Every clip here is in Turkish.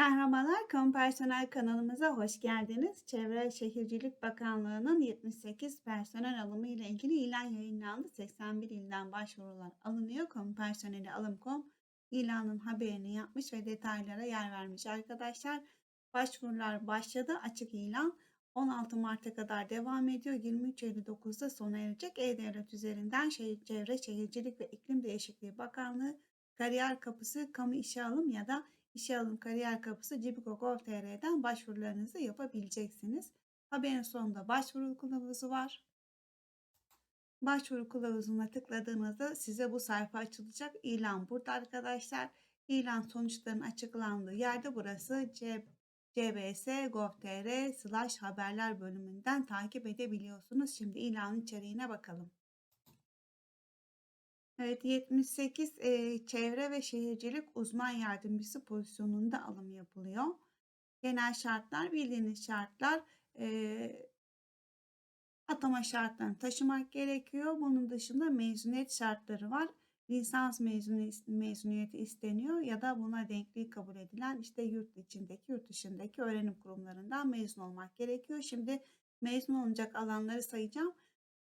Merhabalar, Kamu Personel kanalımıza hoş geldiniz. Çevre Şehircilik Bakanlığı'nın 78 personel alımı ile ilgili ilan yayınlandı. 81 ilden başvurular alınıyor. Kamu Alım.com ilanın haberini yapmış ve detaylara yer vermiş arkadaşlar. Başvurular başladı. Açık ilan 16 Mart'a kadar devam ediyor. 23.59'da sona erecek. E-Devlet üzerinden Çevre Şehircilik ve İklim Değişikliği Bakanlığı Kariyer Kapısı Kamu İşe Alım ya da İşe Alım Kariyer Kapısı Cibiko.gov.tr'den başvurularınızı yapabileceksiniz. Haberin sonunda başvuru kılavuzu var. Başvuru kılavuzuna tıkladığınızda size bu sayfa açılacak. İlan burada arkadaşlar. İlan sonuçlarının açıklandığı yerde burası cbs.gov.tr slash haberler bölümünden takip edebiliyorsunuz. Şimdi ilanın içeriğine bakalım. Evet 78 eee, çevre ve şehircilik uzman yardımcısı pozisyonunda alım yapılıyor. Genel şartlar bildiğiniz şartlar eee, atama şartlarını taşımak gerekiyor. Bunun dışında mezuniyet şartları var. Lisans mezuni, mezuniyeti isteniyor ya da buna denkliği kabul edilen işte yurt içindeki yurt dışındaki öğrenim kurumlarından mezun olmak gerekiyor. Şimdi mezun olacak alanları sayacağım.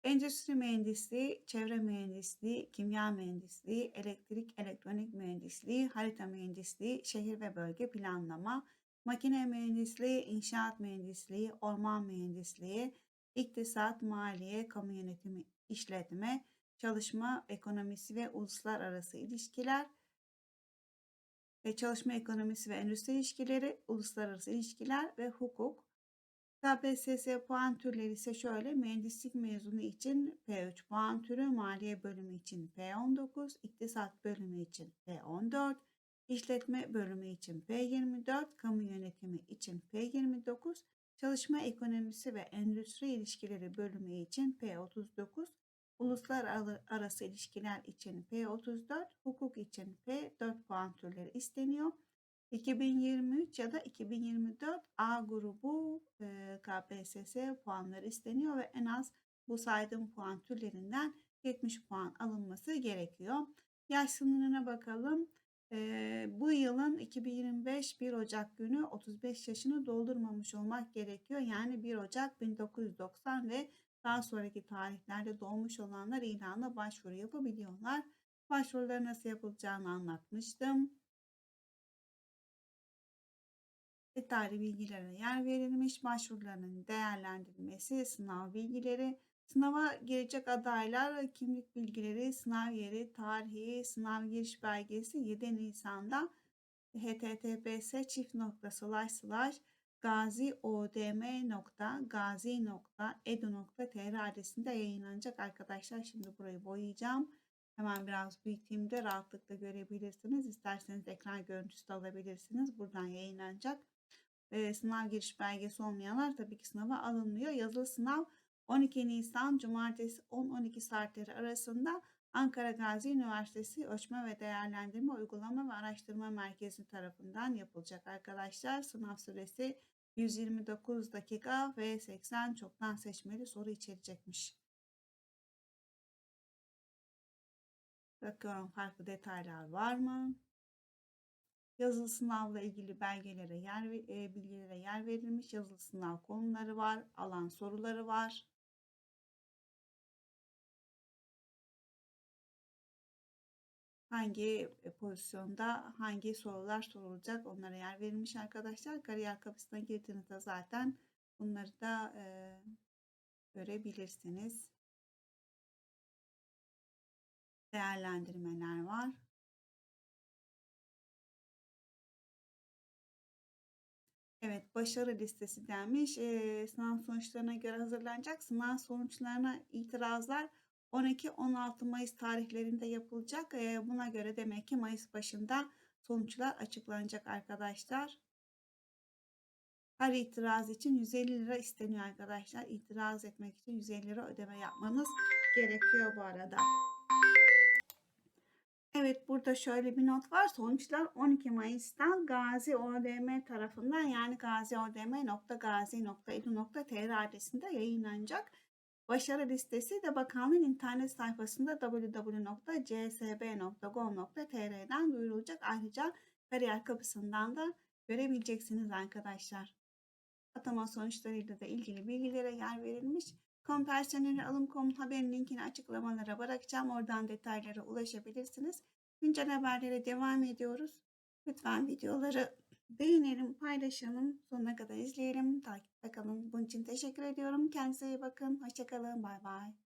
Endüstri mühendisliği, çevre mühendisliği, kimya mühendisliği, elektrik, elektronik mühendisliği, harita mühendisliği, şehir ve bölge planlama, makine mühendisliği, inşaat mühendisliği, orman mühendisliği, iktisat, maliye, kamu yönetimi, işletme, çalışma ekonomisi ve uluslararası ilişkiler, ve çalışma ekonomisi ve endüstri ilişkileri, uluslararası ilişkiler ve hukuk, KPSS puan türleri ise şöyle mühendislik mezunu için P3 puan türü, maliye bölümü için P19, iktisat bölümü için P14, işletme bölümü için P24, kamu yönetimi için P29, çalışma ekonomisi ve endüstri ilişkileri bölümü için P39, uluslararası ilişkiler için P34, hukuk için P4 puan türleri isteniyor. 2023 ya da 2024 A grubu e, KPSS puanları isteniyor ve en az bu saydığım puan türlerinden 70 puan alınması gerekiyor. Yaş sınırına bakalım. E, bu yılın 2025 1 Ocak günü 35 yaşını doldurmamış olmak gerekiyor. Yani 1 Ocak 1990 ve daha sonraki tarihlerde doğmuş olanlar ilana başvuru yapabiliyorlar. Başvuruları nasıl yapılacağını anlatmıştım. Detaylı bilgilere yer verilmiş başvurularının değerlendirilmesi, sınav bilgileri, sınava girecek adaylar, kimlik bilgileri, sınav yeri, tarihi, sınav giriş belgesi 7 Nisan'da https çift nokta slash slash gaziodm.gazi.edu.tr adresinde yayınlanacak arkadaşlar. Şimdi burayı boyayacağım. Hemen biraz büyüteyimde rahatlıkla görebilirsiniz. İsterseniz ekran görüntüsü de alabilirsiniz. Buradan yayınlanacak e, sınav giriş belgesi olmayanlar tabii ki sınava alınmıyor. Yazılı sınav 12 Nisan Cumartesi 10-12 saatleri arasında Ankara Gazi Üniversitesi Ölçme ve Değerlendirme Uygulama ve Araştırma Merkezi tarafından yapılacak arkadaşlar. Sınav süresi 129 dakika ve 80 çoktan seçmeli soru içerecekmiş. Bakıyorum farklı detaylar var mı? Yazılı sınavla ilgili belgelere yer e, bilgilere yer verilmiş. Yazılı sınav konuları var, alan soruları var. Hangi e, pozisyonda hangi sorular sorulacak onlara yer verilmiş arkadaşlar. Kariyer kapısına girdiğinizde zaten bunları da e, görebilirsiniz. Değerlendirmeler var. Evet, başarı listesi denmiş. Eee, sınav sonuçlarına göre hazırlanacak. Sınav sonuçlarına itirazlar 12-16 Mayıs tarihlerinde yapılacak. Eee, buna göre demek ki Mayıs başında sonuçlar açıklanacak arkadaşlar. Her itiraz için 150 lira isteniyor arkadaşlar. İtiraz etmek için 150 lira ödeme yapmanız gerekiyor bu arada. Evet burada şöyle bir not var. Sonuçlar 12 Mayıs'tan Gazi ODM tarafından yani gaziodm.gazi.edu.tr adresinde yayınlanacak. Başarı listesi de bakanlığın internet sayfasında www.csb.gov.tr'den duyurulacak. Ayrıca kariyer kapısından da görebileceksiniz arkadaşlar. Atama sonuçlarıyla da ilgili bilgilere yer verilmiş. Kompersiyonel alım.com haberin linkini açıklamalara bırakacağım. Oradan detaylara ulaşabilirsiniz. Güncel haberlere devam ediyoruz. Lütfen videoları beğenelim, paylaşalım, sonuna kadar izleyelim, takipte kalın. Bunun için teşekkür ediyorum. Kendinize iyi bakın. Hoşçakalın. Bay bay.